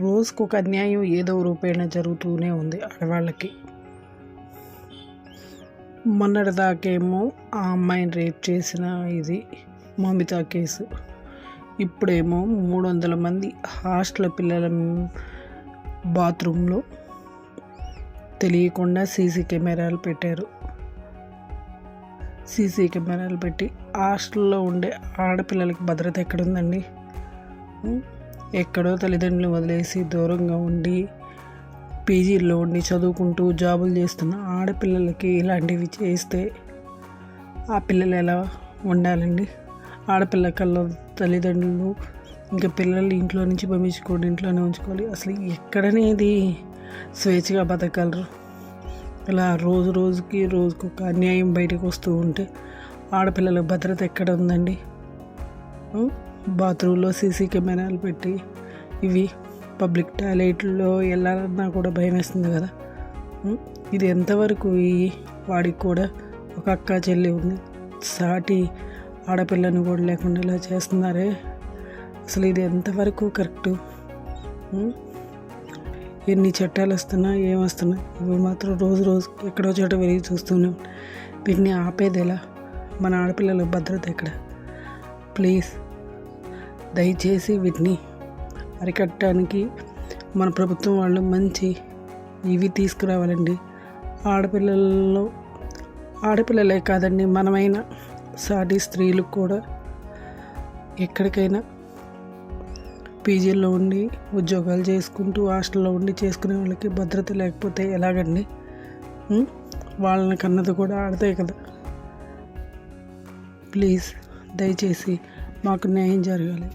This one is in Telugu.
రోజుకు ఒక అన్యాయం ఏదో రూపేణ జరుగుతూనే ఉంది ఆడవాళ్ళకి. మొన్నటిదాకేమో ఆ అమ్మాయిని రేప్ చేసిన ఇది మమిత కేసు. ఇప్పుడేమో మూడు వందల మంది హాస్టల్ పిల్లల బాత్రూంలో తెలియకుండా సీసీ కెమెరాలు పెట్టారు. సీసీ కెమెరాలు పెట్టి హాస్టల్లో ఉండే ఆడపిల్లలకి భద్రత ఎక్కడుందండి? ఎక్కడో తల్లిదండ్రులు వదిలేసి దూరంగా ఉండి పీజీల్లో ఉండి చదువుకుంటూ జాబులు చేస్తున్న ఆడపిల్లలకి ఇలాంటివి చేస్తే ఆ పిల్లలు ఎలా ఉండాలండి? ఆడపిల్ల కళ్ళ తల్లిదండ్రులు ఇంకా పిల్లల్ని ఇంట్లో నుంచి పంపించుకోండి ఇంట్లోనే ఉంచుకోవాలి. అసలు ఎక్కడనేది స్వేచ్ఛగా బతకగలరు? ఇలా రోజు రోజుకి రోజుకు ఒక అన్యాయం బయటకు వస్తూ ఉంటే ఆడపిల్లల భద్రత ఎక్కడ ఉందండి? బాత్రూంలో సీసీ కెమెరాలు పెట్టి ఇవి పబ్లిక్ టాయిలెట్లో వెళ్ళాలన్నా కూడా భయం వేస్తుంది కదా. ఇది ఎంతవరకు ఈ వాడికి కూడా ఒక అక్క చెల్లి ఉంది. సాటి ఆడపిల్లని కూడా లేకుండా ఇలా చేస్తున్నారే. అసలు ఇది ఎంతవరకు కరెక్టు? ఎన్ని చట్టాలు వస్తున్నా ఏం వస్తున్నా ఇవి మాత్రం రోజు రోజు ఎక్కడో చోట వెలిగి చూస్తున్నాం వీటిని ఆపేది ఎలా మన ఆడపిల్లల భద్రత ఎక్కడ? ప్లీజ్. దయచేసి వీటిని అరికట్టడానికి మన ప్రభుత్వం వాళ్ళు మంచి ఇవి తీసుకురావాలండి. ఆడపిల్లల్లో ఆడపిల్లలే కాదండి మనమైన సాటి స్త్రీలకు కూడా ఎక్కడికైనా పీజీల్లో ఉండి ఉద్యోగాలు చేసుకుంటూ హాస్టల్లో ఉండి చేసుకునే వాళ్ళకి భద్రత లేకపోతే ఎలాగండి? వాళ్ళని కన్నది కూడా ఆడతాయి కదా. ప్లీజ్ దయచేసి మాకు న్యాయం జరగాలి.